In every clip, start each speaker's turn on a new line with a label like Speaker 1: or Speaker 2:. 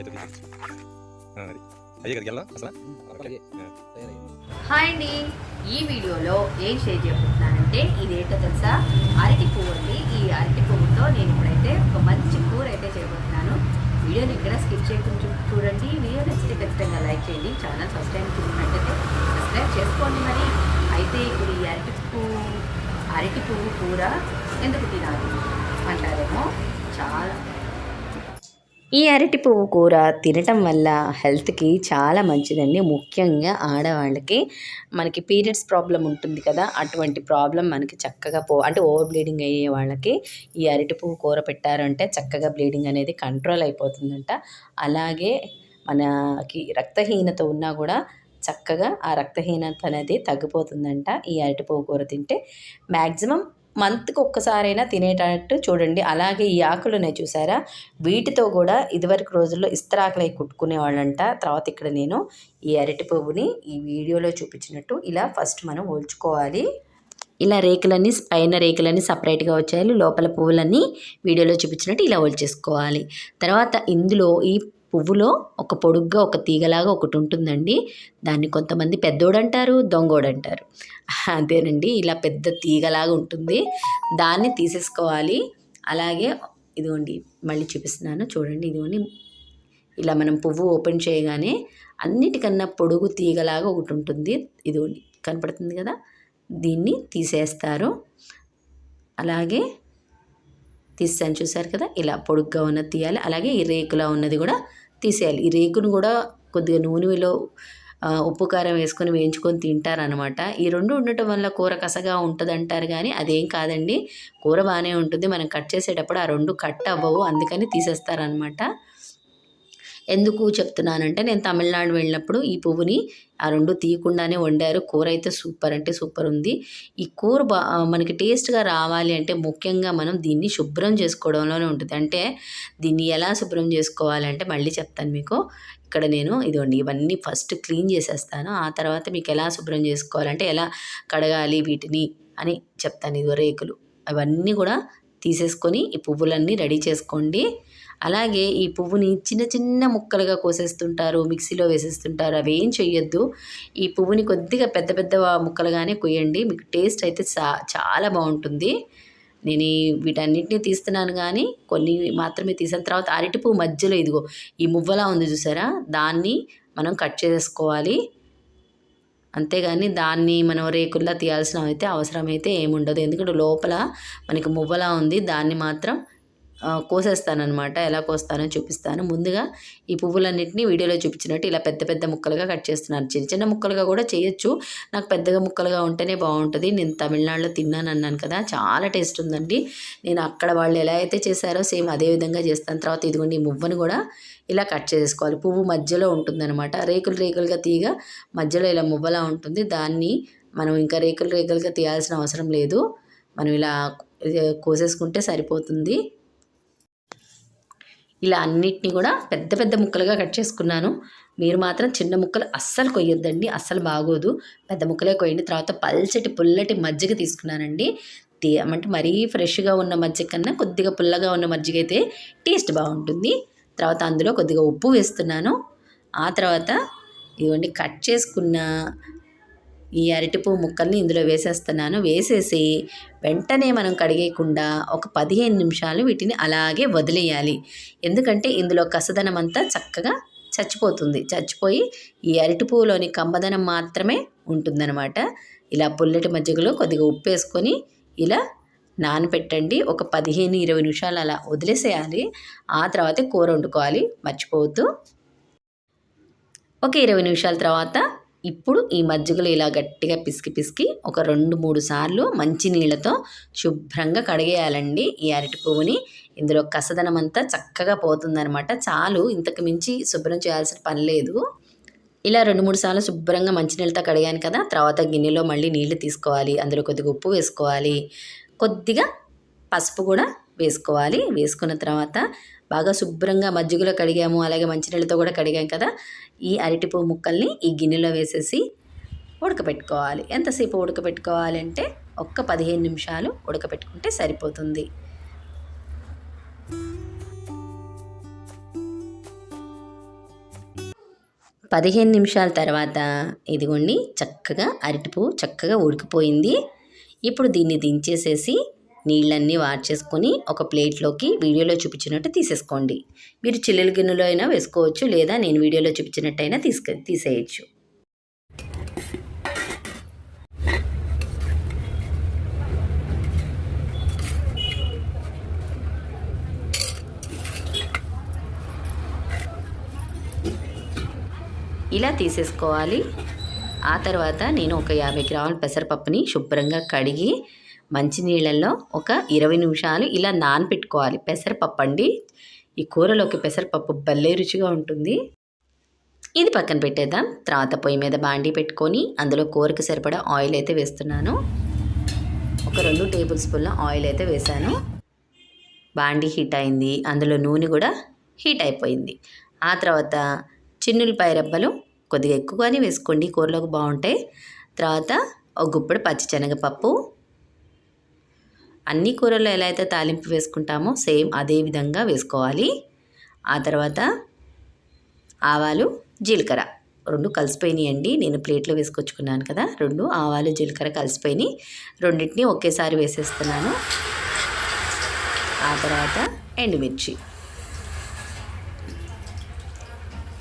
Speaker 1: అది. అయ్యే కదా వెళ్ళాం అసలు?
Speaker 2: హాయ్ అండి. ఈ వీడియోలో ఏం షేర్ చేయబోతున్నానంటే ఇదేంటో తెలుసా? అరటి పువ్వు అండి. ఈ అరటి పువ్వుతో నేను ఇప్పుడైతే ఒక మంచి కూర అయితే చేయబోతున్నాను. వీడియోని ఇక్కడ స్కిప్ చేయకుండా చూడండి. వీడియో నచ్చితే ఖచ్చితంగా లైక్ చేయండి. ఛానల్ ఫస్ట్ టైం చూసినట్టయితే సబ్స్క్రైబ్ చేసుకోండి మరి. అయితే ఇప్పుడు ఈ అరటి పువ్వు అరటి పువ్వు కూర ఎందుకు తినాలి అంటారేమో? చాలా ఈ అరటి పువ్వు కూర తినటం వల్ల హెల్త్కి చాలా మంచిదండి. ముఖ్యంగా ఆడవాళ్ళకి మనకి పీరియడ్స్ ప్రాబ్లం ఉంటుంది కదా అటువంటి ప్రాబ్లం మనకి చక్కగా పో అంటే ఓవర్ బ్లీడింగ్ అయ్యే వాళ్ళకి ఈ అరటి పువ్వు కూర పెట్టారంటే చక్కగా బ్లీడింగ్ అనేది కంట్రోల్ అయిపోతుందంట. అలాగే మనకి రక్తహీనత ఉన్నా కూడా చక్కగా ఆ రక్తహీనత అనేది తగ్గిపోతుందంట ఈ అరటి పువ్వు కూర తింటే. మ్యాక్సిమం మంత్కి ఒక్కసారైనా తినేటట్టు చూడండి. అలాగే ఈ ఆకులు ఉన్నాయి చూసారా? వీటితో కూడా ఇదివరకు రోజుల్లో ఇస్తరాకులై కుట్టుకునేవాళ్ళంట. తర్వాత ఇక్కడ నేను ఈ అరటి పువ్వుని ఈ వీడియోలో చూపించినట్టు ఇలా ఫస్ట్ మనం ఒలుచుకోవాలి. ఇలా రేకులన్నీ పైన రేకులన్నీ సపరేట్గా వచ్చాయి లోపల పువ్వులన్నీ వీడియోలో చూపించినట్టు ఇలా ఒలిచేసుకోవాలి. తర్వాత ఇందులో ఈ పువ్వులో ఒక పొడుగ్గా ఒక తీగలాగా ఒకటి ఉంటుందండి. దాన్ని కొంతమంది పెద్దోడంటారు దొంగోడంటారు. అదేనండి ఇలా పెద్ద తీగలాగా ఉంటుంది. దాన్ని తీసేసుకోవాలి. అలాగే ఇదిగోండి మళ్ళీ చూపిస్తున్నాను. చూడండి ఇదిగోండి. ఇలా మనం పువ్వు ఓపెన్ చేయగానే అన్నిటికన్నా పొడుగు తీగలాగా ఒకటి ఉంటుంది. ఇదిగోండి కనపడుతుంది కదా? దీన్ని తీసేస్తారు. అలాగే తీస్తాను చూసారు కదా? ఇలా పొడుగ్గా ఉన్నది తీయాలి. అలాగే ఈ రేకులా ఉన్నది కూడా తీసేయాలి. ఈ రేకును కూడా కొద్దిగా నూనెలో ఉప్పు కారం వేసుకొని వేయించుకొని తింటారనమాట ఈ రెండు ఉండటం వల్ల కూర కసగా ఉంటుంది అంటారు కానీ అదేం కాదండి. కూర బాగానే ఉంటుంది. మనం కట్ చేసేటప్పుడు ఆ రెండు కట్ అవ్వవు. అందుకని తీసేస్తారనమాట ఎందుకు చెప్తున్నానంటే నేను తమిళనాడు వెళ్ళినప్పుడు ఈ పువ్వుని ఆ రెండు తీయకుండానే వండారు. కూర అయితే సూపర్ అంటే సూపర్ ఉంది. ఈ కూర బా మనకి టేస్ట్గా రావాలి అంటే ముఖ్యంగా మనం దీన్ని శుభ్రం చేసుకోవడంలోనే ఉంటుంది. అంటే దీన్ని ఎలా శుభ్రం చేసుకోవాలంటే మళ్ళీ చెప్తాను మీకు. ఇక్కడ నేను ఇదిగోండి ఇవన్నీ ఫస్ట్ క్లీన్ చేసేస్తాను. ఆ తర్వాత మీకు ఎలా శుభ్రం చేసుకోవాలంటే ఎలా కడగాలి వీటిని అని చెప్తాను. ఇదిగో రేకులు. అవన్నీ కూడా తీసేసుకొని ఈ పువ్వులన్నీ రెడీ చేసుకోండి. అలాగే ఈ పువ్వుని చిన్న చిన్న ముక్కలుగా కోసేస్తుంటారు మిక్సీలో వేసేస్తుంటారు అవి ఏం చెయ్యొద్దు. ఈ పువ్వుని కొద్దిగా పెద్ద పెద్ద ముక్కలుగానే కొయ్యండి. మీకు టేస్ట్ అయితే చాలా బాగుంటుంది. నేను వీటన్నిటిని తీస్తున్నాను కానీ కొన్ని మాత్రమే తీసిన. తర్వాత అరటి పువ్వు మధ్యలో ఇదిగో ఈ మువ్వలా ఉంది చూసారా? దాన్ని మనం కట్ చేసుకోవాలి. అంతేగాని దాన్ని మనం రేకుల్లా తీయాల్సిన అయితే అవసరం అయితే ఏముండదు. ఎందుకంటే లోపల మనకి మువ్వలా ఉంది. దాన్ని మాత్రం కోసేస్తానమాట ఎలా కోస్తానో చూపిస్తాను. ముందుగా ఈ పువ్వులన్నింటినీ వీడియోలో చూపించినట్టు ఇలా పెద్ద పెద్ద ముక్కలుగా కట్ చేస్తున్నాను చిన్న చిన్న ముక్కలుగా కూడా చేయొచ్చు. నాకు పెద్దగా ముక్కలుగా ఉంటేనే బాగుంటుంది. నేను తమిళనాడులో తిన్నాను అన్నాను కదా చాలా టేస్ట్ ఉందండి. నేను అక్కడ వాళ్ళు ఎలా అయితే చేశారో సేమ్ అదే విధంగా చేస్తాను. తర్వాత ఇదిగోండి ఈ మువ్వను కూడా ఇలా కట్ చేసుకోవాలి. పువ్వు మధ్యలో ఉంటుందన్నమాట. రేకులు రేకులుగా తీగ మధ్యలో ఇలా మువ్వలా ఉంటుంది. దాన్ని మనం ఇంకా రేకులు రేకులుగా తీయాల్సిన అవసరం లేదు. మనం ఇలా కోసేసుకుంటే సరిపోతుంది. ఇలా అన్నిటినీ కూడా పెద్ద పెద్ద ముక్కలుగా కట్ చేసుకున్నాను. మీరు మాత్రం చిన్న ముక్కలు అస్సలు కొయ్యొద్దండి. అస్సలు బాగోదు. పెద్ద ముక్కలే కొయ్యండి. తర్వాత పల్చటి పుల్లటి మజ్జిగ తీసుకున్నానండి. తీ అంటే మరీ ఫ్రెష్గా ఉన్న మజ్జిగ కన్నా కొద్దిగా పుల్లగా ఉన్న మజ్జిగ అయితే టేస్ట్ బాగుంటుంది. తర్వాత అందులో కొద్దిగా ఉప్పు వేస్తున్నాను. ఆ తర్వాత ఇవ్వండి కట్ చేసుకున్న ఈ అరటిపువ్వు ముక్కల్ని ఇందులో వేసేస్తున్నాను. వేసేసి వెంటనే మనం కడిగేయకుండా ఒక పదిహేను నిమిషాలు వీటిని అలాగే వదిలేయాలి. ఎందుకంటే ఇందులో కసదనం అంతా చక్కగా చచ్చిపోతుంది. చచ్చిపోయి ఈ అరటిపువ్వులోని కంబదనం మాత్రమే ఉంటుందన్నమాట. ఇలా పుల్లటి మజ్జిగలో కొద్దిగా ఉప్పు వేసుకొని ఇలా నానబెట్టండి ఒక పదిహేను ఇరవై నిమిషాలు అలా వదిలేసేయాలి. ఆ తర్వాత కూర వండుకోవాలి. మర్చిపోవద్దు. ఒక ఇరవై నిమిషాల తర్వాత ఇప్పుడు ఈ మజ్జిగలో ఇలా గట్టిగా పిసికి పిసికి ఒక రెండు మూడు సార్లు మంచి నీళ్ళతో శుభ్రంగా కడిగేయాలండి ఈ అరటి పువ్వుని. ఇందులో కసదనం అంతా చక్కగా పోతుందనమాట చాలు ఇంతకు మించి శుభ్రం చేయాల్సిన పని లేదు. ఇలా రెండు మూడు సార్లు శుభ్రంగా మంచినీళ్ళతో కడిగాను కదా తర్వాత గిన్నెలో మళ్ళీ నీళ్ళు తీసుకోవాలి. అందులో కొద్దిగా ఉప్పు వేసుకోవాలి. కొద్దిగా పసుపు కూడా వేసుకోవాలి. వేసుకున్న తర్వాత బాగా శుభ్రంగా మజ్జిగలో కడిగాము. అలాగే మంచినీళ్ళతో కూడా కడిగాం కదా. ఈ అరటిపువ్వు ముక్కల్ని ఈ గిన్నెలో వేసేసి ఉడకపెట్టుకోవాలి. ఎంతసేపు ఉడకపెట్టుకోవాలంటే ఒక్క పదిహేను నిమిషాలు ఉడకపెట్టుకుంటే సరిపోతుంది. పదిహేను నిమిషాల తర్వాత ఇదిగోండి చక్కగా అరటిపువ్వు చక్కగా ఉడికిపోయింది. ఇప్పుడు దీన్ని దించేసేసి నీళ్ళన్నీ వార్చేసుకొని ఒక ప్లేట్లోకి వీడియోలో చూపించినట్టు తీసేసుకోండి. మీరు చిల్లుల గిన్నెలో అయినా వేసుకోవచ్చు లేదా నేను వీడియోలో చూపించినట్టయినా తీసుక తీసేయచ్చు. ఇలా తీసేసుకోవాలి. ఆ తర్వాత నేను ఒక యాభై గ్రాముల పెసరపప్పుని శుభ్రంగా కడిగి మంచినీళ్ళల్లో ఒక ఇరవై నిమిషాలు ఇలా నానపెట్టుకోవాలి. పెసరపప్పు అండి. ఈ కూరలోకి పెసరపప్పు భలే రుచిగా ఉంటుంది. ఇది పక్కన పెట్టేద్దాం. తర్వాత పొయ్యి మీద బాండీ పెట్టుకొని అందులో కూరకు సరిపడా ఆయిల్ అయితే వేస్తున్నాను. ఒక రెండు టేబుల్ స్పూన్ల ఆయిల్ అయితే వేశాను. బాండీ హీట్ అయింది. అందులో నూనె కూడా హీట్ అయిపోయింది. ఆ తర్వాత చిన్నులపాయ రెబ్బలు కొద్దిగా ఎక్కువగానే వేసుకోండి. కూరలోకి బాగుంటాయి. తర్వాత ఒక గుప్పెడు పచ్చిశనగపప్పు. అన్ని కూరల్లో ఎలా అయితే తాలింపు వేసుకుంటామో సేమ్ అదే విధంగా వేసుకోవాలి. ఆ తర్వాత ఆవాలు జీలకర్ర రెండు కలిసిపోయినాయండి. నేను ప్లేట్లో వేసుకొచ్చుకున్నాను కదా రెండు ఆవాలు జీలకర్ర కలిసిపోయినాయి. రెండింటిని ఒకేసారి వేసేస్తున్నాను. ఆ తర్వాత ఎండుమిర్చి.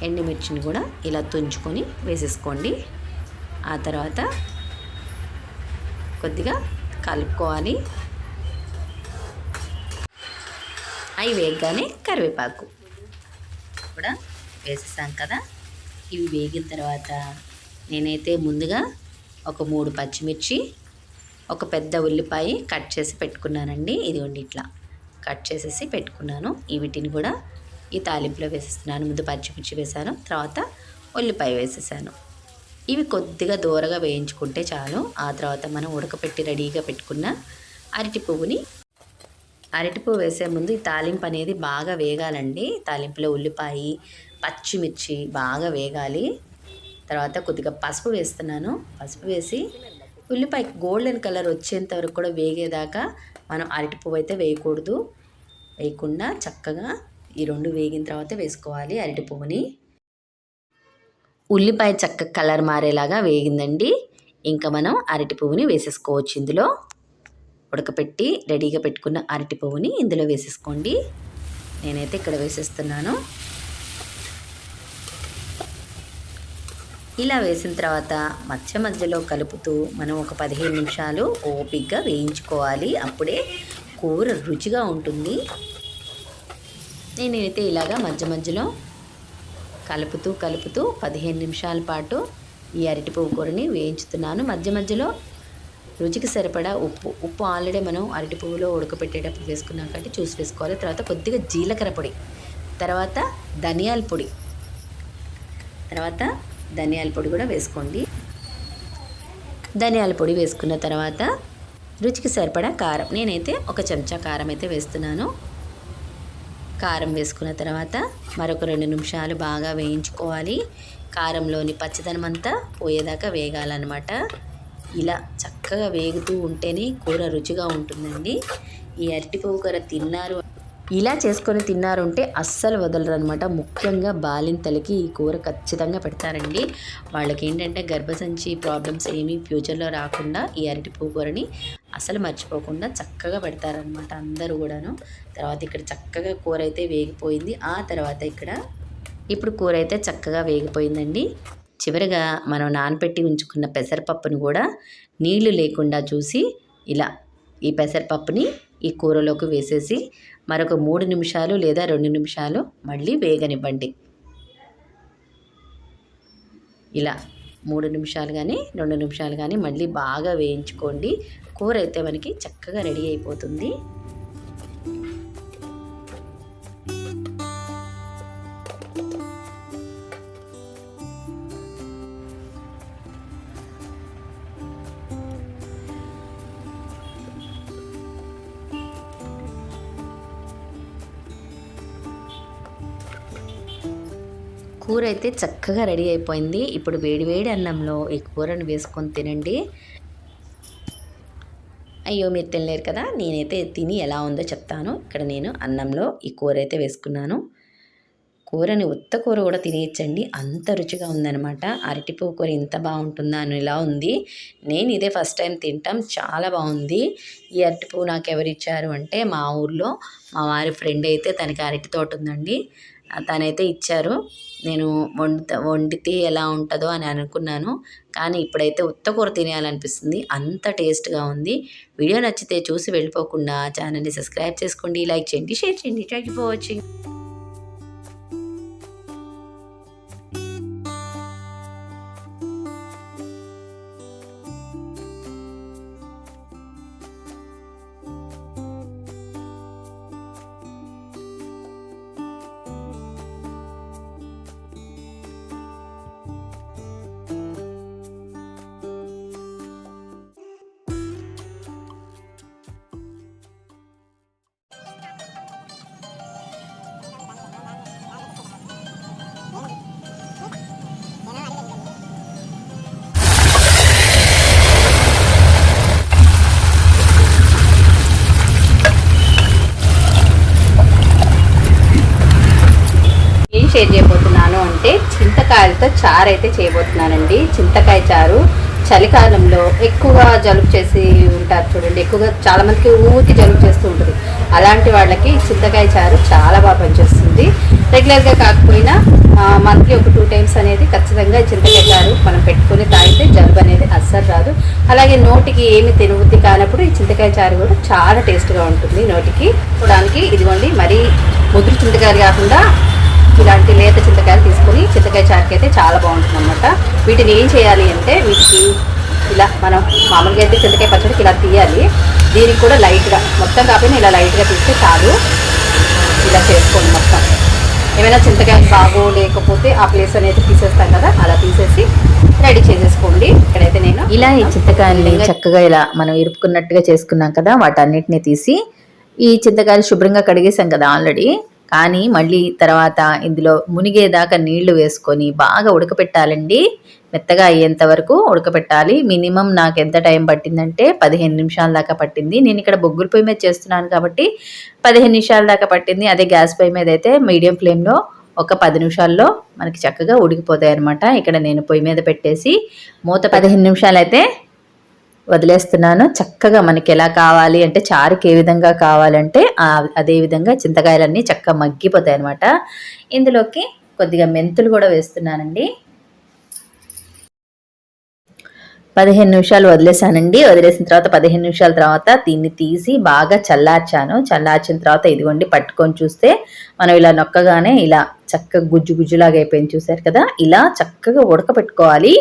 Speaker 2: ఎండుమిర్చిని కూడా ఇలా తుంచుకొని వేసేసుకోండి. ఆ తర్వాత కొద్దిగా కలుపుకోవాలి. అవి వేగగానే కరివేపాకు కూడా వేసేసాం కదా. ఇవి వేగిన తర్వాత నేనైతే ముందుగా ఒక మూడు పచ్చిమిర్చి ఒక పెద్ద ఉల్లిపాయ కట్ చేసి పెట్టుకున్నానండి. ఇదిగోండి ఇట్లా కట్ చేసేసి పెట్టుకున్నాను. ఈ వీటిని కూడా ఈ తాలింపులో వేసేస్తున్నాను. ముందు పచ్చిమిర్చి వేసాను తర్వాత ఉల్లిపాయ వేసేసాను. ఇవి కొద్దిగా దూరగా వేయించుకుంటే చాలు. ఆ తర్వాత మనం ఉడకపెట్టి రెడీగా పెట్టుకున్న అరటి పువ్వుని అరటి పువ్వు వేసే ముందు ఈ తాలింపు అనేది బాగా వేగాలండి. తాలింపులో ఉల్లిపాయ పచ్చిమిర్చి బాగా వేగాలి. తర్వాత కొద్దిగా పసుపు వేస్తున్నాను. పసుపు వేసి ఉల్లిపాయ గోల్డెన్ కలర్ వచ్చేంత వరకు కూడా వేగేదాకా మనం అరటి పువ్వు అయితే వేయకూడదు. వేయకుండా చక్కగా ఈ రెండు వేగిన తర్వాత వేసుకోవాలి అరటి పువ్వుని. ఉల్లిపాయ చక్క కలర్ మారేలాగా వేగిందండి. ఇంకా మనం అరటి పువ్వుని వేసేసుకోవచ్చు ఇందులో. ఉడకపెట్టి రెడీగా పెట్టుకున్న అరటి పువ్వుని ఇందులో వేసేసుకోండి. నేనైతే ఇక్కడ వేసేస్తున్నాను. ఇలా వేసిన తర్వాత మధ్య మధ్యలో కలుపుతూ మనం ఒక పదిహేను నిమిషాలు ఓపిక్గా వేయించుకోవాలి. అప్పుడే కూర రుచిగా ఉంటుంది. నేనైతే ఇలాగా మధ్య మధ్యలో కలుపుతూ కలుపుతూ పదిహేను నిమిషాల పాటు ఈ అరటి పువ్వు కూరని వేయించుతున్నాను. మధ్య మధ్యలో రుచికి సరిపడా ఉప్పు. ఉప్పు ఆల్రెడీ మనం అరటి పువ్వులో ఉడకపెట్టేటప్పుడు వేసుకున్నాం కాబట్టి చూసి వేసుకోవాలి. తర్వాత కొద్దిగా జీలకర్ర పొడి తర్వాత ధనియాల పొడి తర్వాత ధనియాల పొడి కూడా వేసుకోండి. ధనియాల పొడి వేసుకున్న తర్వాత రుచికి సరిపడా కారం. నేనైతే ఒక చెంచా కారం అయితే వేస్తున్నాను. కారం వేసుకున్న తర్వాత మరొక రెండు నిమిషాలు బాగా వేయించుకోవాలి. కారంలోని పచ్చదనం అంతా పోయేదాకా వేగాలన్నమాట. ఇలా చక్కగా వేగుతూ ఉంటేనే కూర రుచిగా ఉంటుందండి. ఈ అరటిపువ్వు కూర తిన్నారు ఇలా చేసుకొని తిన్నారంటే అస్సలు వదలరు అనమాట ముఖ్యంగా బాలింతలకి ఈ కూర ఖచ్చితంగా పెడతారండి. వాళ్ళకి ఏంటంటే గర్భసంచి ప్రాబ్లమ్స్ ఏమీ ఫ్యూచర్లో రాకుండా ఈ అరటిపువ్వు కూరని అసలు మర్చిపోకుండా చక్కగా పెడతారనమాట అందరూ కూడాను. తర్వాత ఇక్కడ చక్కగా కూర అయితే వేగిపోయింది. ఆ తర్వాత ఇక్కడ ఇప్పుడు కూర అయితే చక్కగా వేగిపోయిందండి. చివరిగా మనం నానపెట్టి ఉంచుకున్న పెసరపప్పును కూడా నీళ్ళు లేకుండా చూసి ఇలా ఈ పెసరపప్పుని ఈ కూరలోకి వేసేసి మరొక మూడు నిమిషాలు లేదా రెండు నిమిషాలు మళ్ళీ వేగనివ్వండి. ఇలా మూడు నిమిషాలు కానీ రెండు నిమిషాలు కానీ మళ్ళీ బాగా వేయించుకోండి. కూర అయితే మనకి చక్కగా రెడీ అయిపోతుంది. కూర అయితే చక్కగా రెడీ అయిపోయింది. ఇప్పుడు వేడివేడి అన్నంలో ఈ కూరను వేసుకొని తినండి. అయ్యో మీరు తినలేరు కదా. నేనైతే తిని ఎలా ఉందో చెప్తాను. ఇక్కడ నేను అన్నంలో ఈ కూర అయితే వేసుకున్నాను. కూరని ఉత్త కూర కూడా తినేయచ్చండి. అంత రుచిగా ఉందనమాట అరటిపువ్వు కూర ఇంత బాగుంటుందా అని ఇలా ఉంది. నేను ఇదే ఫస్ట్ టైం తింటాం. చాలా బాగుంది. ఈ అరటిపువ్వు నాకు ఎవరు ఇచ్చారు అంటే మా ఊర్లో మా వారి ఫ్రెండ్ అయితే తనకి అరటి తోట ఉందండి. తనైతే ఇచ్చారు. నేను వండుత వండితే ఎలా ఉంటుందో అని అనుకున్నాను. కానీ ఇప్పుడైతే ఉత్త కూర తినేయాలనిపిస్తుంది. అంత టేస్ట్గా ఉంది. వీడియో నచ్చితే చూసి వెళ్ళిపోకుండా ఛానల్ని సబ్స్క్రైబ్ చేసుకోండి లైక్ చేయండి షేర్ చేయండి. Thank you for watching.
Speaker 3: చారు అయితే చేయబోతున్నానండి. చింతకాయ చారు. చలికాలంలో ఎక్కువగా జలుబు చేసి ఉంటారు చూడండి. ఎక్కువగా చాలామందికి ఊరికి జలుబు చేస్తూ ఉంటుంది. అలాంటి వాళ్ళకి చింతకాయ చారు చాలా బాగా పనిచేస్తుంది. రెగ్యులర్గా కాకపోయినా మంత్లీ ఒక టూ టైమ్స్ అనేది ఖచ్చితంగా చింతకాయ చారు మనం పెట్టుకొని తాగితే జలుబు అనేది అస్సలు రాదు. అలాగే నోటికి ఏమి తినబుద్ధి కానప్పుడు ఈ చింతకాయ చారు కూడా చాలా టేస్ట్గా ఉంటుంది నోటికి. చూడడానికి ఇదిగోండి మరీ ముదురు చింతకాయలు కాకుండా ఇలాంటి లేత చింతకాయలు తీసుకొని చింతకాయ చారుకి అయితే చాలా బాగుంటుంది అనమాట వీటిని ఏం చేయాలి అంటే వీటికి ఇలా మనం మామూలుగా అయితే చింతకాయ పచ్చడికి ఇలా తీయాలి. దీనికి కూడా లైట్గా మొత్తం కాకపోయినా ఇలా లైట్గా తీస్తే చాలు. ఇలా చేసుకోండి మొత్తం. ఏమైనా చింతకాయ బాగో లేకపోతే ఆ ప్లేస్ అనేది తీసేస్తాం కదా అలా తీసేసి రెడీ చేసేసుకోండి. ఇక్కడైతే నేను
Speaker 2: ఇలా ఈ చింతకాయల్ని చక్కగా ఇలా మనం ఇరుపుకున్నట్టుగా చేసుకున్నాం కదా వాటన్నిటిని తీసి ఈ చింతకాయలు శుభ్రంగా కడిగేసాం కదా ఆల్రెడీ. కానీ మళ్ళీ తర్వాత ఇందులో మునిగేదాకా నీళ్ళు వేసుకొని బాగా ఉడకపెట్టాలండి. మెత్తగా అయ్యేంత వరకు ఉడకపెట్టాలి. మినిమం నాకు ఎంత టైం పట్టిందంటే పదిహేను నిమిషాల దాకా పట్టింది. నేను ఇక్కడ బొగ్గుల పొయ్యి మీద చేస్తున్నాను కాబట్టి పదిహేను నిమిషాల దాకా పట్టింది. అదే గ్యాస్ పొయ్యి మీద అయితే మీడియం ఫ్లేమ్లో ఒక పది నిమిషాల్లో మనకి చక్కగా ఉడికిపోతాయి అనమాట ఇక్కడ నేను పొయ్యి మీద పెట్టేసి మూత పదిహేను నిమిషాలు అయితే వదిలేస్తున్నాను. చక్కగా మనకి ఎలా కావాలి అంటే చారుకి ఏ విధంగా కావాలంటే అదే విధంగా చింతకాయలన్నీ చక్కగా మగ్గిపోతాయి అనమాట ఇందులోకి కొద్దిగా మెంతులు కూడా వేస్తున్నానండి. పదిహేను నిమిషాలు వదిలేసానండి వదిలేసిన తర్వాత పదిహేను నిమిషాల తర్వాత దీన్ని తీసి బాగా చల్లార్చాను. చల్లార్చిన తర్వాత ఇదిగోండి పట్టుకొని చూస్తే మనం ఇలా నొక్కగానే ఇలా చక్కగా గుజ్జు గుజ్జులాగా అయిపోయింది చూసారు కదా? ఇలా చక్కగా ఉడకపెట్టుకోవాలి.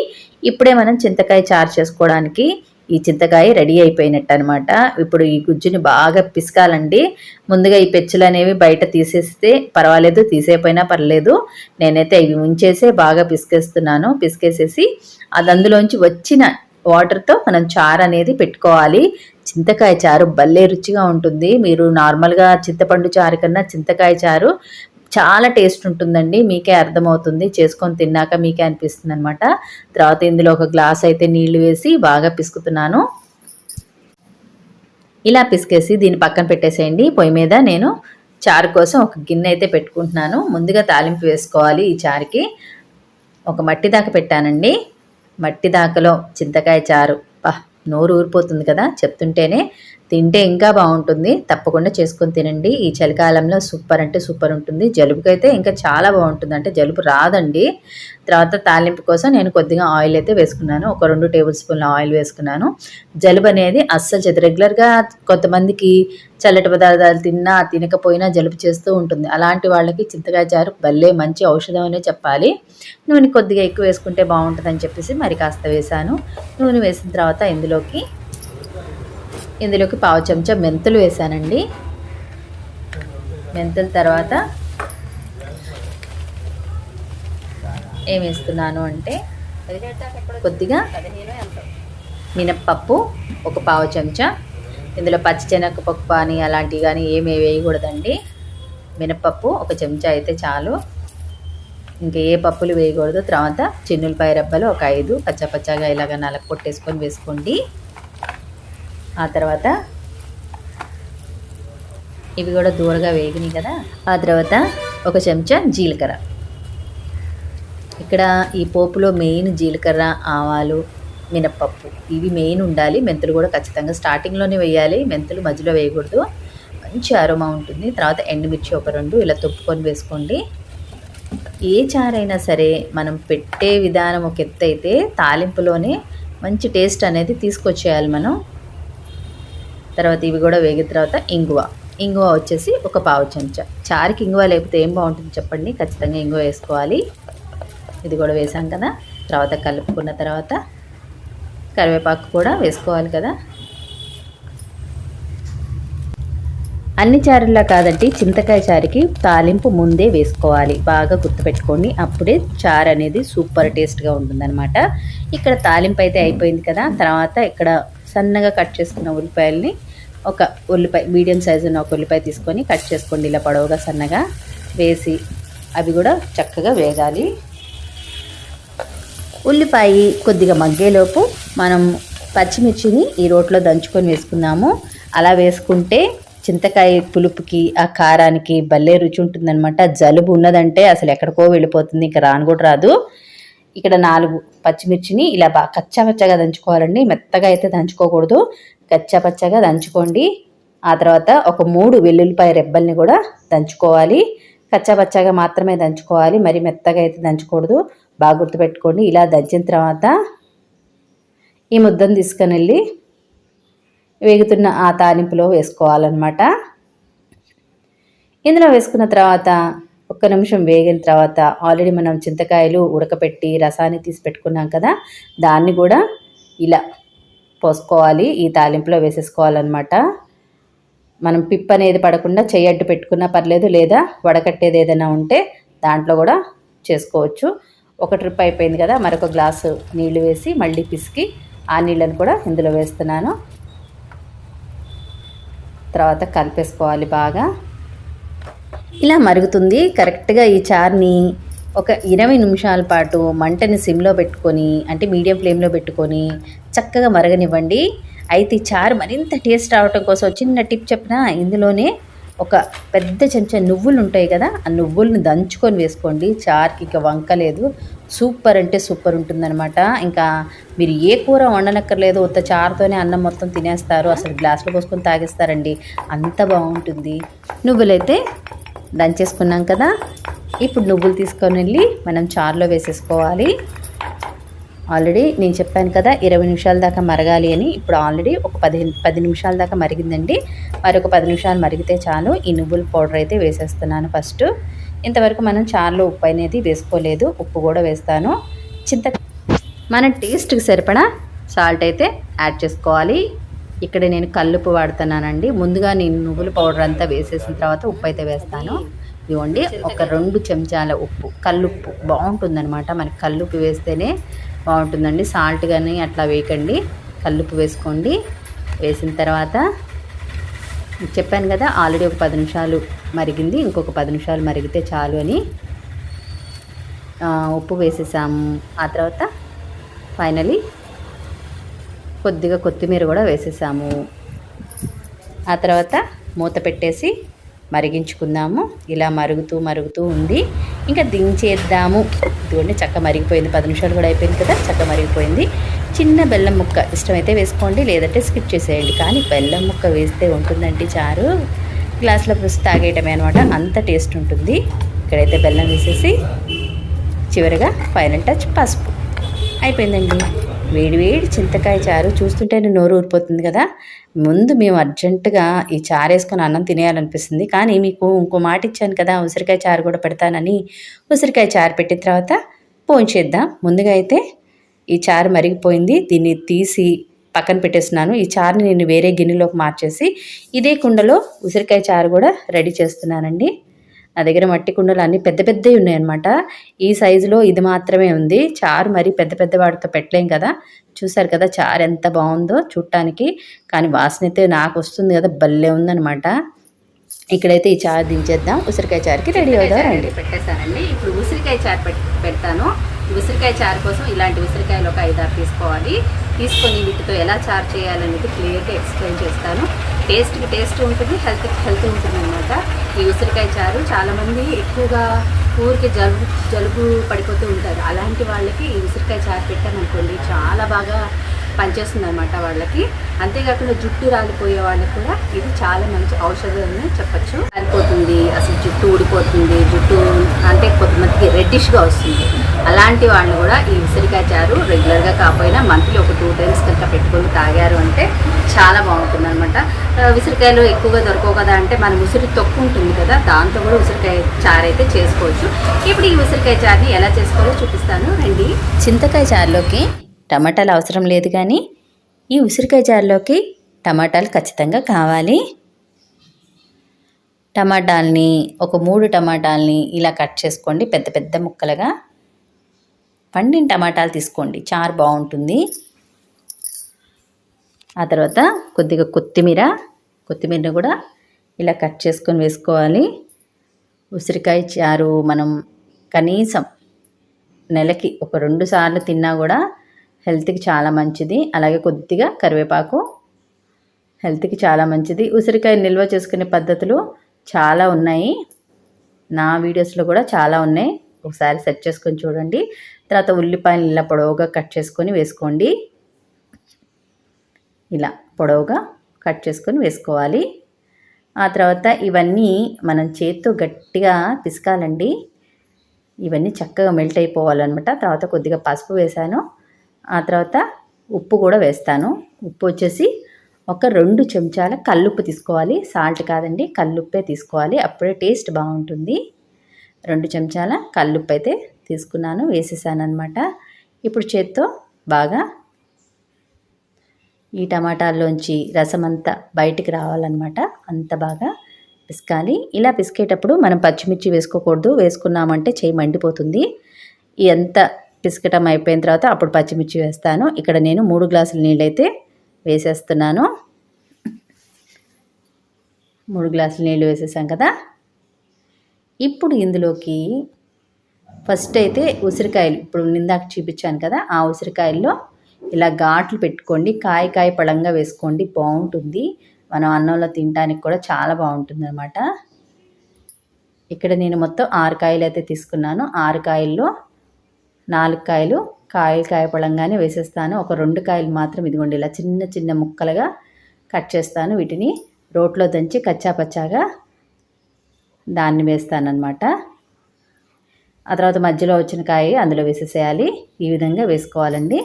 Speaker 2: ఇప్పుడే మనం చింతకాయ చారు చేసుకోవడానికి ఈ చింతకాయ రెడీ అయిపోయినట్టు అనమాట ఇప్పుడు ఈ గుజ్జుని బాగా పిసకాలండి. ముందుగా ఈ పెచ్చులు అనేవి బయట తీసేస్తే పర్వాలేదు తీసేపోయినా పర్లేదు. నేనైతే ఇవి ఉంచేసే బాగా పిసికేస్తున్నాను. పిసికేసేసి అది అందులోంచి వచ్చిన వాటర్తో మనం చారు అనేది పెట్టుకోవాలి. చింతకాయ చారు భలే రుచిగా ఉంటుంది. మీరు నార్మల్గా చింతపండు చారు కన్నా చింతకాయ చారు చాలా టేస్ట్ ఉంటుందండి. మీకే అర్థమవుతుంది. చేసుకొని తిన్నాక మీకే అనిపిస్తుంది అనమాట తర్వాత ఇందులో ఒక గ్లాస్ అయితే నీళ్ళు వేసి బాగా పిసుకుతున్నాను. ఇలా పిసికేసి దీన్ని పక్కన పెట్టేసేయండి. పొయ్యి మీద నేను చారు కోసం ఒక గిన్నె అయితే పెట్టుకుంటున్నాను. ముందుగా తాలింపు వేసుకోవాలి ఈ చారుకి. ఒక మట్టి దాకా పెట్టానండి. మట్టి దాకలో చింతకాయ చారు. పా నోరు ఊరిపోతుంది కదా చెప్తుంటేనే తింటే ఇంకా బాగుంటుంది. తప్పకుండా చేసుకొని తినండి. ఈ చలికాలంలో సూపర్ అంటే సూపర్ ఉంటుంది. జలుబుకైతే ఇంకా చాలా బాగుంటుంది. అంటే జలుబు రాదండి. తర్వాత తాలింపు కోసం నేను కొద్దిగా ఆయిల్ అయితే వేసుకున్నాను. ఒక రెండు టేబుల్ స్పూన్ల ఆయిల్ వేసుకున్నాను. జలుబు అనేది అస్సలు చేతి రెగ్యులర్గా కొంతమందికి చల్లటి పదార్థాలు తిన్నా తినకపోయినా జలుబు చేస్తూ ఉంటుంది. అలాంటి వాళ్ళకి చింతకాయ చారు భలే మంచి ఔషధం అనే చెప్పాలి. నూనె కొద్దిగా ఎక్కువ వేసుకుంటే బాగుంటుందని చెప్పేసి మరి కాస్త వేసాను నూనె వేసిన తర్వాత ఇందులోకి ఇందులోకి పావు చెంచా మెంతులు వేసానండి. మెంతుల తర్వాత ఏం వేస్తున్నాను అంటే కొద్దిగా మినప్పప్పు ఒక పావు చెంచా. ఇందులో పచ్చిశనగపప్పు కానీ అలాంటివి కానీ ఏమి వేయకూడదండి. మినప్పప్పు ఒక చెంచా అయితే చాలు. ఇంకా ఏ పప్పులు వేయకూడదు. తర్వాత చిన్నులపాయ రబ్బలు ఒక ఐదు పచ్చపచ్చగా ఇలాగ నలక కొట్టేసుకొని వేసుకోండి. ఆ తర్వాత ఇవి కూడా దూరగా వేగినాయి కదా. ఆ తర్వాత ఒక చెంచా జీలకర్ర. ఇక్కడ ఈ పోపులో మెయిన్ జీలకర్ర ఆవాలు మినప్పప్పు ఇవి మెయిన్ ఉండాలి. మెంతులు కూడా ఖచ్చితంగా స్టార్టింగ్లోనే వేయాలి. మెంతులు మధ్యలో వేయకూడదు. మంచి అరోమా ఉంటుంది. తర్వాత ఎండుమిర్చి ఒక రెండు ఇలా తొప్పుకొని వేసుకోండి. ఏ చారైనా సరే మనం పెట్టే విధానం ఒక ఎత్తు అయితే తాలింపులోనే మంచి టేస్ట్ అనేది తీసుకొచ్చేయాలి మనం. తర్వాత ఇవి కూడా వేగిన తర్వాత ఇంగువ. ఇంగువ వచ్చేసి ఒక పావు చెంచా. చారుకి ఇంగువ లేకపోతే ఏం బాగుంటుంది చెప్పండి? ఖచ్చితంగా ఇంగువ వేసుకోవాలి. ఇది కూడా వేసాం కదా. తర్వాత కలుపుకున్న తర్వాత కరివేపాకు కూడా వేసుకోవాలి కదా. అన్ని చారుల్లో కాదండి చింతకాయ చారుకి తాలింపు ముందే వేసుకోవాలి. బాగా గుర్తుపెట్టుకోండి అప్పుడే చారు అనేది సూపర్ టేస్ట్గా ఉంటుందన్నమాట. ఇక్కడ తాలింపు అయితే అయిపోయింది కదా. తర్వాత ఇక్కడ సన్నగా కట్ చేసుకున్న ఉల్లిపాయల్ని ఒక ఉల్లిపాయ మీడియం సైజు ఉన్న ఒక ఉల్లిపాయ తీసుకొని కట్ చేసుకోండి. ఇలా పొడవుగా సన్నగా వేసి అవి కూడా చక్కగా వేగాలి. ఉల్లిపాయ కొద్దిగా మగ్గేలోపు మనం పచ్చిమిర్చిని ఈ రోట్లో దంచుకొని వేసుకున్నాము అలా వేసుకుంటే చింతకాయ పులుపుకి ఆ కారానికి భలే రుచి ఉంటుందన్నమాట. జలుబు ఉన్నదంటే అసలు ఎక్కడికో వెళ్ళిపోతుంది ఇంకా రాను కూడా రాదు. ఇక్కడ నాలుగు పచ్చిమిర్చిని ఇలా బాగా కచ్చా పచ్చగా దంచుకోవాలండి. మెత్తగా అయితే దంచుకోకూడదు. కచ్చపచ్చగా దంచుకోండి. ఆ తర్వాత ఒక మూడు వెల్లుల్లిపాయ రెబ్బల్ని కూడా దంచుకోవాలి. కచ్చపచ్చగా మాత్రమే దంచుకోవాలి. మరి మెత్తగా అయితే దంచకూడదు. బాగా గుర్తుపెట్టుకోండి. ఇలా దంచిన తర్వాత ఈ ముద్దను తీసుకొని వెళ్ళి వేగుతున్న ఆ తాలింపులో వేసుకోవాలన్నమాట. ఇందులో వేసుకున్న తర్వాత ఒక్క నిమిషం వేగిన తర్వాత ఆల్రెడీ మనం చింతకాయలు ఉడకపెట్టి రసాన్ని తీసి పెట్టుకున్నాం కదా దాన్ని కూడా ఇలా పోసుకోవాలి ఈ తాలింపులో వేసేసుకోవాలన్నమాట. మనం పిప్ అనేది పడకుండా చెయ్యడ్డు పెట్టుకున్నా పర్లేదు లేదా వడకట్టేది ఏదైనా ఉంటే దాంట్లో కూడా చేసుకోవచ్చు. ఒక ట్రిప్ అయిపోయింది కదా మరొక గ్లాసు నీళ్ళు వేసి మళ్ళీ పిసికి ఆ నీళ్ళని కూడా ఇందులో వేస్తున్నాను. తర్వాత కలిపేసుకోవాలి బాగా. ఇలా మరుగుతుంది. కరెక్ట్గా ఈ చార్ని ఒక ఇరవై నిమిషాల పాటు మంటని సిమ్లో పెట్టుకొని అంటే మీడియం ఫ్లేమ్లో పెట్టుకొని చక్కగా మరగనివ్వండి. అయితే చారు మరింత టేస్ట్ రావటం కోసం చిన్న టిప్ చెప్పిన? ఇందులోనే ఒక పెద్ద చెంచా నువ్వులు ఉంటాయి కదా ఆ నువ్వుల్ని దంచుకొని వేసుకోండి. చారుకి ఇంకా వంక లేదు. సూపర్ అంటే సూపర్ ఉంటుందన్నమాట. ఇంకా మీరు ఏ కూర వండనక్కర్లేదు. ఉత్త చారుతోనే అన్నం మొత్తం తినేస్తారు. అసలు గ్లాసులో పోసుకొని తాగేస్తారండి. అంత బాగుంటుంది. నువ్వులైతే దంచేసుకున్నాం కదా. ఇప్పుడు నువ్వులు తీసుకొని వెళ్ళి మనం చారులో వేసేసుకోవాలి. ఆల్రెడీ నేను చెప్పాను కదా ఇరవై నిమిషాల దాకా మరగాలి అని. ఇప్పుడు ఆల్రెడీ ఒక పదిహేను పది నిమిషాల దాకా మరిగిందండి. మరి ఒక పది నిమిషాలు మరిగితే చాలు. ఈ నువ్వుల పౌడర్ అయితే వేసేస్తున్నాను ఫస్ట్. ఇంతవరకు మనం చారులో ఉప్పు అనేది వేసుకోలేదు. ఉప్పు కూడా వేస్తాను. చింత మన టేస్ట్కి సరిపడా సాల్ట్ అయితే యాడ్ చేసుకోవాలి. ఇక్కడ నేను కల్లుప్పు వాడుతున్నానండి. ముందుగా నేను నువ్వుల పౌడర్ అంతా వేసేసిన తర్వాత ఉప్పు అయితే వేస్తాను. ఇవ్వండి ఒక రెండు చెంచాల ఉప్పు కల్లుప్పు. బాగుంటుందన్నమాట. మనకి కల్లుప్పు వేస్తేనే బాగుంటుందండి. సాల్ట్ కానీ అట్లా వేయకండి. కల్లుప్పు వేసుకోండి. వేసిన తర్వాత చెప్పాను కదా ఆల్రెడీ ఒక పది నిమిషాలు మరిగింది. ఇంకొక పది నిమిషాలు మరిగితే చాలు అని. ఉప్పు వేసేసాము. ఆ తర్వాత ఫైనలీ కొద్దిగా కొత్తిమీర కూడా వేసేసాము. ఆ తర్వాత మూత పెట్టేసి మరిగించుకుందాము. ఇలా మరుగుతూ మరుగుతూ ఉంది. ఇంకా దించేద్దాము. ఇదిగోండి చక్క మరిగిపోయింది. పది నిమిషాలు కూడా అయిపోయింది కదా చక్క మరిగిపోయింది. చిన్న బెల్లం ముక్క ఇష్టమైతే వేసుకోండి లేదంటే స్కిప్ చేసేయండి. కానీ బెల్లం ముక్క వేస్తే ఉంటుందండి చారు. గ్లాస్లో పోసి తాగేయటమే అనమాట అంత టేస్ట్ ఉంటుంది. ఇక్కడైతే బెల్లం వేసేసి చివరిగా ఫైనల్ టచ్ పసుపు. అయిపోయిందండి. వేడి వేడి చింతకాయ చారు చూస్తుంటేనే నోరు ఊరిపోతుంది కదా. ముందు మేము అర్జెంటుగా ఈ చారు వేసుకొని అన్నం తినేయాలనిపిస్తుంది. కానీ మీకు ఇంకో మాట ఇచ్చాను కదా ఉసిరికాయ చారు కూడా పెడతానని. ఉసిరికాయ చారు పెట్టిన తర్వాత పోంచేద్దాం ముందుగా అయితే ఈ చారు మరిగిపోయింది. దీన్ని తీసి పక్కన పెట్టేస్తున్నాను. ఈ చారుని నేను వేరే గిన్నెలోకి మార్చేసి ఇదే కుండలో ఉసిరికాయ చారు కూడా రెడీ చేస్తున్నానండి. నా దగ్గర మట్టి కుండలు అన్నీ పెద్ద పెద్దవి ఉన్నాయన్నమాట. ఈ సైజులో ఇది మాత్రమే ఉంది. చారు మరి పెద్ద పెద్ద వాటితో పెట్టలేం కదా. చూసారు కదా చారు ఎంత బాగుందో చూడటానికి. కానీ వాసన అయితే నాకు వస్తుంది కదా భలే ఉందన్నమాట. ఇక్కడైతే ఈ చారు దించేద్దాం. ఉసిరికాయ చారుకి రెడీ అవుదాం రండి.
Speaker 3: పెట్టేశానండి. ఇప్పుడు ఉసిరికాయ చారు పెడతాను. ఉసిరికాయ చారు కోసం ఇలాంటి ఉసిరికాయలు ఒక ఐదారు తీసుకోవాలి. తీసుకొని వీటితో ఎలా చారు చేయాలనేది క్లియర్గా ఎక్స్ప్లెయిన్ చేస్తాను. టేస్ట్కి టేస్ట్ ఉంటుంది హెల్త్కి హెల్త్ ఉంటుంది అనమాట ఈ ఉసిరికాయ చారు చాలామంది ఎక్కువగా ఊరికి జలుబు జలుబు పడిపోతూ ఉంటారు. అలాంటి వాళ్ళకి ఈ ఉసిరికాయ చారు పెట్టామనుకోండి చాలా బాగా పనిచేస్తుంది అనమాట వాళ్ళకి. అంతేకాకుండా జుట్టు రాలిపోయే వాళ్ళకి కూడా ఇది చాలా మంచి ఔషధం చెప్పచ్చు. రాలిపోతుంది అసలు జుట్టు ఊడిపోతుంది జుట్టు అంటే కొంతమందికి రెడ్డిష్గా వస్తుంది. అలాంటి వాళ్ళు కూడా ఈ ఉసిరికాయ చారు రెగ్యులర్గా కాకపోయినా మంత్లీ ఒక టూ టైమ్స్ కనుక పెట్టుకొని తాగారు అంటే చాలా బాగుంటుంది అనమాట ఉసిరికాయలు ఎక్కువగా దొరకవు కదా అంటే మన ఉసిరి తొక్కు ఉంటుంది కదా దాంతో కూడా ఉసిరికాయ చారు అయితే చేసుకోవచ్చు. ఇప్పుడు ఈ ఉసిరికాయ చారుని ఎలా చేసుకోవాలో చూపిస్తాను. రండి.
Speaker 2: చింతకాయ చారులోకి టమాటాలు అవసరం లేదు కానీ ఈ ఉసిరికాయ చారులోకి టమాటాలు ఖచ్చితంగా కావాలి. టమాటాలని ఒక మూడు టమాటాలని ఇలా కట్ చేసుకోండి పెద్ద పెద్ద ముక్కలుగా. పండిన టమాటాలు తీసుకోండి చారు బాగుంటుంది. ఆ తర్వాత కొద్దిగా కొత్తిమీర కొత్తిమీరని కూడా ఇలా కట్ చేసుకొని వేసుకోవాలి. ఉసిరికాయ చారు మనం కనీసం నెలకి ఒక రెండు సార్లు తిన్నా కూడా హెల్త్కి చాలా మంచిది. అలాగే కొద్దిగా కరివేపాకు. హెల్త్కి చాలా మంచిది. ఉసిరికాయ నిల్వ చేసుకునే పద్ధతులు చాలా ఉన్నాయి. నా వీడియోస్లో కూడా చాలా ఉన్నాయి. ఒకసారి సెర్చ్ చేసుకొని చూడండి. తర్వాత ఉల్లిపాయలు ఇలా పొడవుగా కట్ చేసుకొని వేసుకోండి. ఇలా పొడవుగా కట్ చేసుకొని వేసుకోవాలి. ఆ తర్వాత ఇవన్నీ మనం చేతితో గట్టిగా పిసకాలండి. ఇవన్నీ చక్కగా మెల్ట్ అయిపోవాలన్నమాట. తర్వాత కొద్దిగా పసుపు వేసాను. ఆ తర్వాత ఉప్పు కూడా వేస్తాను. ఉప్పు వచ్చేసి ఒక రెండు చెంచాల కల్లుప్పు తీసుకోవాలి. సాల్ట్ కాదండి కల్లుప్పే తీసుకోవాలి. అప్పుడే టేస్ట్ బాగుంటుంది. రెండు చెంచాల కల్లుప్పు అయితే తీసుకున్నాను వేసేసాను అనమాట ఇప్పుడు చేత్తో బాగా ఈ టమాటాల్లోంచి రసం అంతా బయటికి రావాలన్నమాట. అంత బాగా పిసకాలి. ఇలా పిసికేటప్పుడు మనం పచ్చిమిర్చి వేసుకోకూడదు. వేసుకున్నామంటే చేయి మండిపోతుంది. ఎంత పిసకటం అయిపోయిన తర్వాత అప్పుడు పచ్చిమిర్చి వేస్తాను. ఇక్కడ నేను మూడు గ్లాసుల నీళ్ళైతే వేసేస్తున్నాను. మూడు గ్లాసుల నీళ్ళు వేసేసాం కదా. ఇప్పుడు ఇందులోకి ఫస్ట్ అయితే ఉసిరికాయలు ఇప్పుడు నిందాక చూపించాను కదా ఆ ఉసిరికాయల్లో ఇలా ఘాట్లు పెట్టుకోండి. కాయ కాయ పళంగా వేసుకోండి బాగుంటుంది. మనం అన్నంలో తినడానికి కూడా చాలా బాగుంటుంది అనమాట ఇక్కడ నేను మొత్తం ఆరు కాయలు అయితే తీసుకున్నాను. ఆరు కాయల్లో నాలుగు కాయలు కాయలు కాయపడంగానే వేసేస్తాను. ఒక రెండు కాయలు మాత్రం ఇదిగోండి ఇలా చిన్న చిన్న ముక్కలుగా కట్ చేస్తాను. వీటిని రోట్లో దంచి కచ్చా పచ్చాగా దాన్ని వేస్తానన్నమాట. ఆ తర్వాత మధ్యలో వచ్చిన కాయ అందులో వేసేసేయాలి. ఈ విధంగా వేసుకోవాలండి.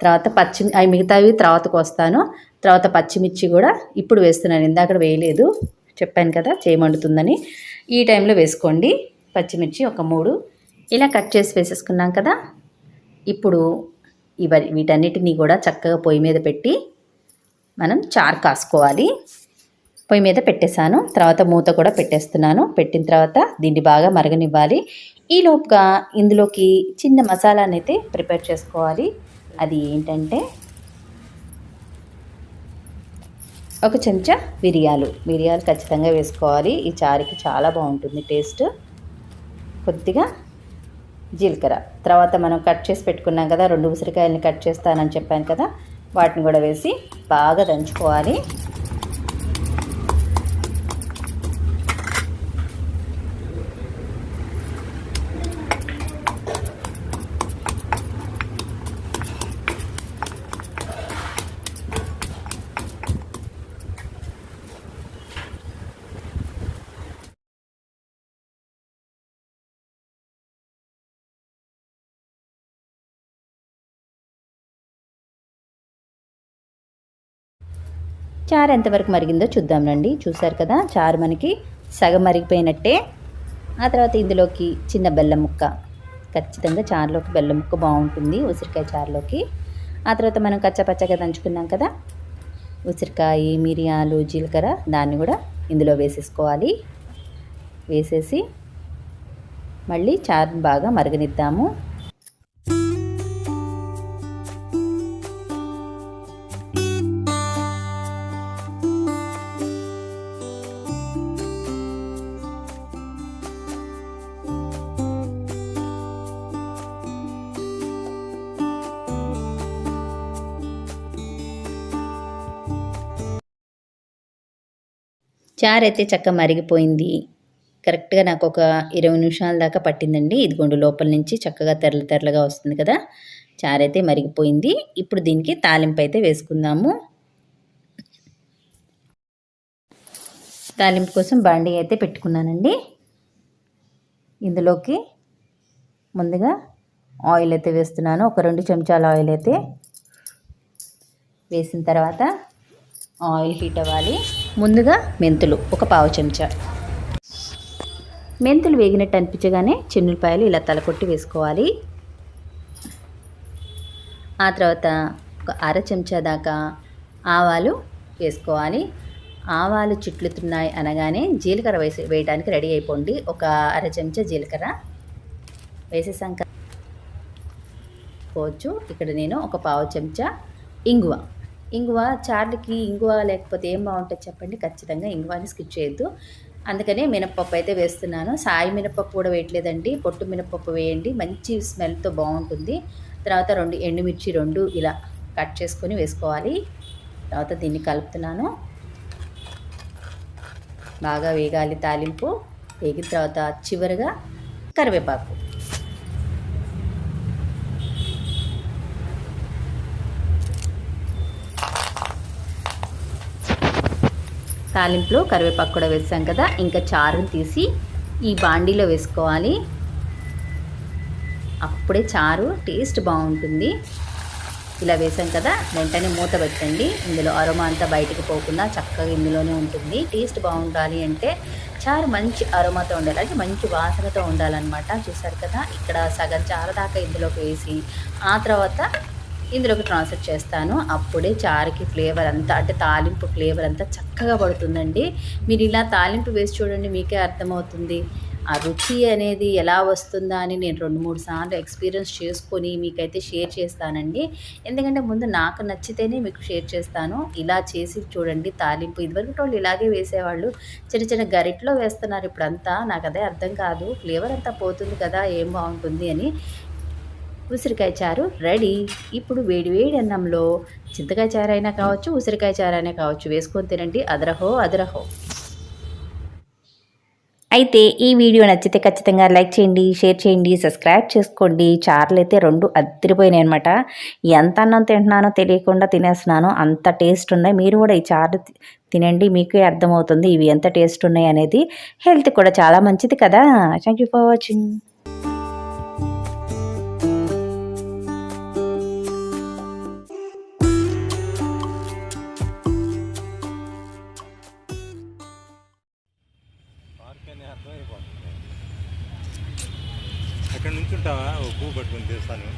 Speaker 2: తర్వాత పచ్చి అవి మిగతావి తర్వాతకు వస్తాను తర్వాత పచ్చిమిర్చి కూడా ఇప్పుడు వేస్తున్నాను. ఇందాక వేయలేదు. చెప్పాను కదా చేయమండుతుందని ఈ టైంలో వేసుకోండి. పచ్చిమిర్చి ఒక మూడు ఇలా కట్ చేసి వేసేసుకున్నాం కదా. ఇప్పుడు ఇవ వీటన్నిటినీ కూడా చక్కగా పొయ్యి మీద పెట్టి మనం చారు కాసుకోవాలి. పొయ్యి మీద పెట్టేశాను. తర్వాత మూత కూడా పెట్టేస్తున్నాను. పెట్టిన తర్వాత దీన్ని బాగా మరగనివ్వాలి. ఈ లోపుగా ఇందులోకి చిన్న మసాలాని అయితే ప్రిపేర్ చేసుకోవాలి. అది ఏంటంటే ఒక చెంచా మిరియాలు. మిరియాలు ఖచ్చితంగా వేసుకోవాలి. ఈ చారుకి చాలా బాగుంటుంది టేస్ట్. కొద్దిగా జీలకర్ర. తర్వాత మనం కట్ చేసి పెట్టుకున్నాం కదా రెండు ఉసిరికాయలని కట్ చేస్తానని చెప్పాను కదా వాటిని కూడా వేసి బాగా దంచుకోవాలి. చారు ఎంతవరకు మరిగిందో చూద్దాం రండి. చూసారు కదా చారు మనకి సగం మరిగిపోయినట్టే. ఆ తర్వాత ఇందులోకి చిన్న బెల్లం ముక్క. ఖచ్చితంగా చారులోకి బెల్లం ముక్క బాగుంటుంది ఉసిరికాయ చారులోకి. ఆ తర్వాత మనం కచ్చపచ్చగా దంచుకున్నాం కదా ఉసిరికాయ మిరియాలు జీలకర్ర దాన్ని కూడా ఇందులో వేసేసుకోవాలి. వేసేసి మళ్ళీ చారుని బాగా మరగనిద్దాము. చారు అయితే చక్క మరిగిపోయింది. కరెక్ట్గా నాకు ఒక ఇరవై నిమిషాల దాకా పట్టిందండి. ఇదిగోండు లోపల నుంచి చక్కగా తెరలు తెరలుగా వస్తుంది కదా. చార్ అయితే మరిగిపోయింది. ఇప్పుడు దీనికి తాలింపు అయితే వేసుకుందాము. తాలింపు కోసం బాండీ అయితే పెట్టుకున్నానండి. ఇందులోకి ముందుగా ఆయిల్ అయితే వేస్తున్నాను. ఒక రెండు చెంచాల ఆయిల్ అయితే వేసిన తర్వాత ఆయిల్ హీట్ అవ్వాలి. ముందుగా మెంతులు ఒక పావు చెంచా. మెంతులు వేగినట్టు అనిపించగానే చిన్నులపాయలు ఇలా తలకొట్టి వేసుకోవాలి. ఆ తర్వాత ఒక అర చెంచా దాకా ఆవాలు వేసుకోవాలి. ఆవాలు చిట్లుతున్నాయి అనగానే జీలకర్ర వేసి వేయడానికి రెడీ అయిపోండి. ఒక అర చెంచా జీలకర్ర వేసేసాం పోవచ్చు. ఇక్కడ నేను ఒక పావు చెంచా ఇంగువ. ఇంగువ చార్లకి ఇంగువ లేకపోతే ఏం బాగుంటుంది చెప్పండి? ఖచ్చితంగా ఇంగువని స్కిప్ చేయొద్దు. అందుకనే మినప్పప్పు అయితే వేస్తున్నాను. సాయి మినప్పప్పు కూడా వేయట్లేదండి. పొట్టు మినప్పప్పు వేయండి. మంచి స్మెల్తో బాగుంటుంది. తర్వాత రెండు ఎండుమిర్చి రెండు ఇలా కట్ చేసుకొని వేసుకోవాలి. తర్వాత దీన్ని కలుపుతున్నాను. బాగా వేగాలి తాలింపు. వేగిన తర్వాత చివరిగా కరివేపాకు. తాలింపులో కరివేపాకు కూడా వేసాం కదా. ఇంకా చారుని తీసి ఈ బాండీలో వేసుకోవాలి. అప్పుడే చారు టేస్ట్ బాగుంటుంది. ఇలా వేసాం కదా. వెంటనే మూత పెట్టండి. ఇందులో అరోమా అంతా బయటికి పోకుండా చక్కగా ఇందులోనే ఉంటుంది. టేస్ట్ బాగుండాలి అంటే చారు మంచి అరోమాతో ఉండాలి. అంటే మంచి వాసనతో ఉండాలన్నమాట. చూసారు కదా? ఇక్కడ సగం చారు దాకా ఇందులోకి వేసి ఆ తర్వాత ఇందులోకి ట్రాన్స్ఫర్ చేస్తాను. అప్పుడే చారుకి ఫ్లేవర్ అంతా అంటే తాలింపు ఫ్లేవర్ అంతా చక్కగా పడుతుందండి. మీరు ఇలా తాలింపు వేసి చూడండి మీకే అర్థమవుతుంది. ఆ రుచి అనేది ఎలా వస్తుందా అని నేను రెండు మూడు సార్లు ఎక్స్పీరియన్స్ చేసుకొని మీకైతే షేర్ చేస్తానండి. ఎందుకంటే ముందు నాకు నచ్చితేనే మీకు షేర్ చేస్తాను. ఇలా చేసి చూడండి తాలింపు ఇదివరకు వాళ్ళు ఇలాగే వేసేవాళ్ళు. చిన్న చిన్న గరిట్లో వేస్తున్నారు. ఇప్పుడంతా నాకు అదే అర్థం కాదు. ఫ్లేవర్ అంతా పోతుంది కదా ఏం బాగుంటుంది అని. ఉసిరికాయ చారు రెడీ. ఇప్పుడు వేడి వేడి అన్నంలో చింతకాయ చారు అయినా కావచ్చు ఉసిరికాయ చారు అయినా కావచ్చు వేసుకొని తినండి. అదరహో అదరహో. అయితే ఈ వీడియో నచ్చితే ఖచ్చితంగా లైక్ చేయండి షేర్ చేయండి సబ్స్క్రైబ్ చేసుకోండి. చార్లు అయితే రెండు అద్దరిపోయినాయి అనమాట ఎంత అన్నం తింటున్నానో తెలియకుండా తినేస్తున్నాను. అంత టేస్ట్ ఉన్నాయి. మీరు కూడా ఈ చారు తినండి. మీకే అర్థమవుతుంది ఇవి ఎంత టేస్ట్ ఉన్నాయి అనేది. హెల్త్ కూడా చాలా మంచిది కదా. థ్యాంక్ యూ ఫర్ వాచింగ్
Speaker 1: అక్కడ నుంచి ఉంటావా ఓ పువ్వు పట్టుకొని తీస్తాను